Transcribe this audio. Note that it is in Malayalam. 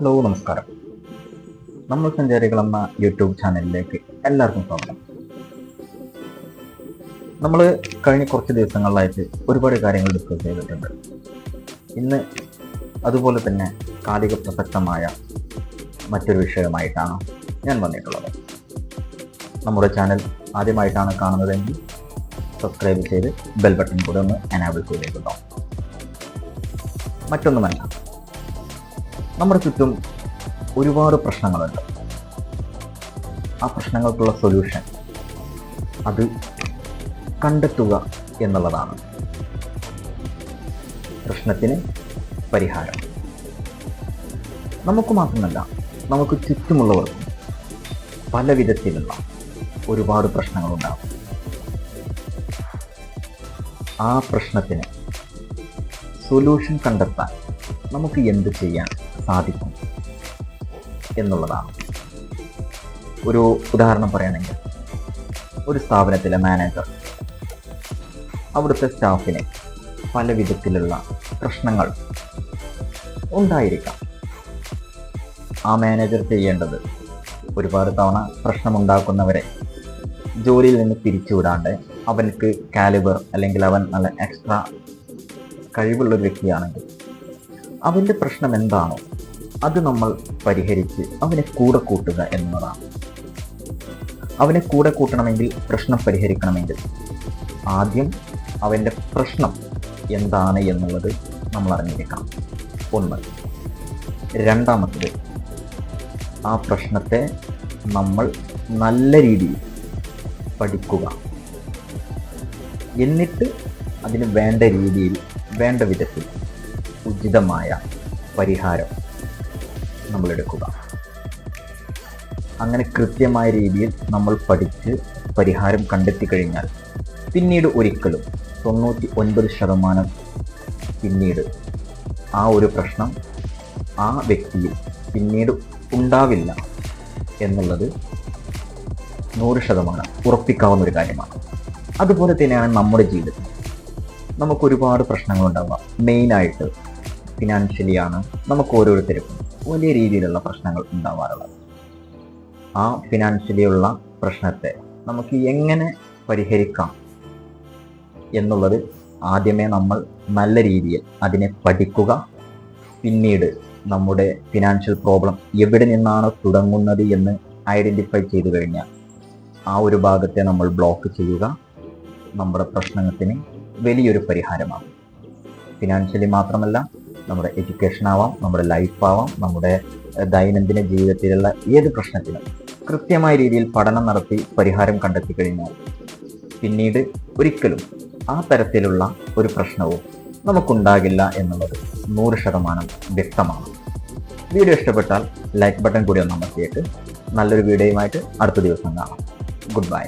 ഹലോ നമസ്കാരം. നമ്മൾ സഞ്ചാരികൾ എന്ന യൂട്യൂബ് ചാനലിലേക്ക് എല്ലാവർക്കും സ്വാഗതം. നമ്മൾ കഴിഞ്ഞ കുറച്ച് ദിവസങ്ങളിലായിട്ട് ഒരുപാട് കാര്യങ്ങൾ ഡിസ്കസ് ചെയ്തിട്ടുണ്ട്. ഇന്ന് അതുപോലെ തന്നെ കാലിക പ്രസക്തമായ മറ്റൊരു വിഷയമായിട്ടാണ് ഞാൻ വന്നിട്ടുള്ളത്. നമ്മുടെ ചാനൽ ആദ്യമായിട്ടാണ് കാണുന്നതെങ്കിൽ സബ്സ്ക്രൈബ് ചെയ്ത് ബെൽ ബട്ടൺ കൂടെ ഒന്ന് എനാബിൾ ചെയ്തേക്കുണ്ടോ മറ്റൊന്നുമല്ല നമ്മുടെ ചുറ്റും ഒരുപാട് പ്രശ്നങ്ങളുണ്ട്. ആ പ്രശ്നങ്ങൾക്കുള്ള സൊല്യൂഷൻ അത് കണ്ടെത്തുക എന്നുള്ളതാണ്. പ്രശ്നത്തിന് പരിഹാരം. നമുക്ക് മാത്രമല്ല നമുക്ക് ചുറ്റുമുള്ളവർക്കും പല വിധത്തിലുള്ള ഒരുപാട് പ്രശ്നങ്ങളുണ്ടാകും ആ പ്രശ്നത്തിന് സൊല്യൂഷൻ കണ്ടെത്താൻ നമുക്ക് എന്ത് ചെയ്യാൻ സാധിക്കും എന്നുള്ളതാണ്. ഒരു ഉദാഹരണം പറയുകയാണെങ്കിൽ ഒരു സ്ഥാപനത്തിലെ മാനേജർ അവിടുത്തെ സ്റ്റാഫിനെ പല വിധത്തിലുള്ള പ്രശ്നങ്ങൾ ഉണ്ടായിരിക്കാം. ആ മാനേജർ ചെയ്യേണ്ടത് ഒരുപാട് തവണ പ്രശ്നമുണ്ടാക്കുന്നവരെ ജോലിയിൽ നിന്ന് പിരിച്ചുവിടാണ്ട് അവനക്ക് കാലിബർ അല്ലെങ്കിൽ അവൻ നല്ല എക്സ്ട്രാ കഴിവുള്ള ഒരു വ്യക്തിയാണെങ്കിൽ അവന്റെ പ്രശ്നം എന്താണോ അത് നമ്മൾ പരിഹരിച്ച് അവനെ കൂടെ കൂട്ടുക എന്നതാണ്. അവനെ കൂടെ കൂട്ടണമെങ്കിൽ പ്രശ്നം പരിഹരിക്കണമെങ്കിൽ ആദ്യം അവന്റെ പ്രശ്നം എന്താണ് എന്നുള്ളത് നമ്മൾ അറിഞ്ഞിരിക്കണം. ഒന്ന് രണ്ടാമത്തത് ആ പ്രശ്നത്തെ നമ്മൾ നല്ല രീതിയിൽ പഠിക്കുക. എന്നിട്ട് അതിന് വേണ്ട രീതിയിൽ വേണ്ട വിധത്തിൽ ഉചിതമായ പരിഹാരം നമ്മൾ എടുക്കുക അങ്ങനെ കൃത്യമായ രീതിയിൽ നമ്മൾ പഠിച്ച് പരിഹാരം കണ്ടെത്തി കഴിഞ്ഞാൽ പിന്നീട് ഒരിക്കലും തൊണ്ണൂറ്റി ഒൻപത് ശതമാനം പിന്നീട് ആ ഒരു പ്രശ്നം ആ വ്യക്തിയിൽ പിന്നീട് ഉണ്ടാവില്ല എന്നുള്ളത് നൂറ് ശതമാനം ഉറപ്പിക്കാവുന്ന ഒരു കാര്യമാണ്. അതുപോലെ തന്നെയാണ് നമ്മുടെ ജീവിതത്തിൽ. നമുക്ക് ഒരുപാട് പ്രശ്നങ്ങൾ പ്രശ്നങ്ങളുണ്ടാവുക മെയിനായിട്ട് ഫിനാൻഷ്യലിയാണ് നമുക്ക് ഓരോരുത്തർക്കും വലിയ രീതിയിലുള്ള പ്രശ്നങ്ങൾ ഉണ്ടാവാറുള്ളത്. ആ ഫിനാൻഷ്യലിയുള്ള പ്രശ്നത്തെ നമുക്ക് എങ്ങനെ പരിഹരിക്കാം എന്നുള്ളത് ആദ്യമേ നമ്മൾ നല്ല രീതിയിൽ അതിനെ പഠിക്കുക. പിന്നീട് നമ്മുടെ ഫിനാൻഷ്യൽ പ്രോബ്ലം എവിടെ നിന്നാണ് തുടങ്ങുന്നത് എന്ന് ഐഡന്റിഫൈ ചെയ്തു കഴിഞ്ഞാൽ ആ ഒരു ഭാഗത്തെ നമ്മൾ ബ്ലോക്ക് ചെയ്യുക. നമ്മുടെ പ്രശ്നത്തിന് വലിയൊരു പരിഹാരമാകും. ഫിനാൻഷ്യലി മാത്രമല്ല നമ്മുടെ എഡ്യൂക്കേഷൻ ആവാം നമ്മുടെ ലൈഫ് ആവാം നമ്മുടെ ദൈനംദിന ജീവിതത്തിലുള്ള ഏത് പ്രശ്നത്തിനും കൃത്യമായ രീതിയിൽ പഠനം നടത്തി പരിഹാരം കണ്ടെത്തി കഴിഞ്ഞാൽ പിന്നീട് ഒരിക്കലും ആ തരത്തിലുള്ള ഒരു പ്രശ്നവും നമുക്കുണ്ടാകില്ല എന്നുള്ളത് നൂറ് ശതമാനം വ്യക്തമാണ്. വീഡിയോ ഇഷ്ടപ്പെട്ടാൽ ലൈക്ക് ബട്ടൺ കൂടി ഒന്ന് നല്ലൊരു വീഡിയോയുമായിട്ട് അടുത്ത ദിവസം കാണാം. Good bye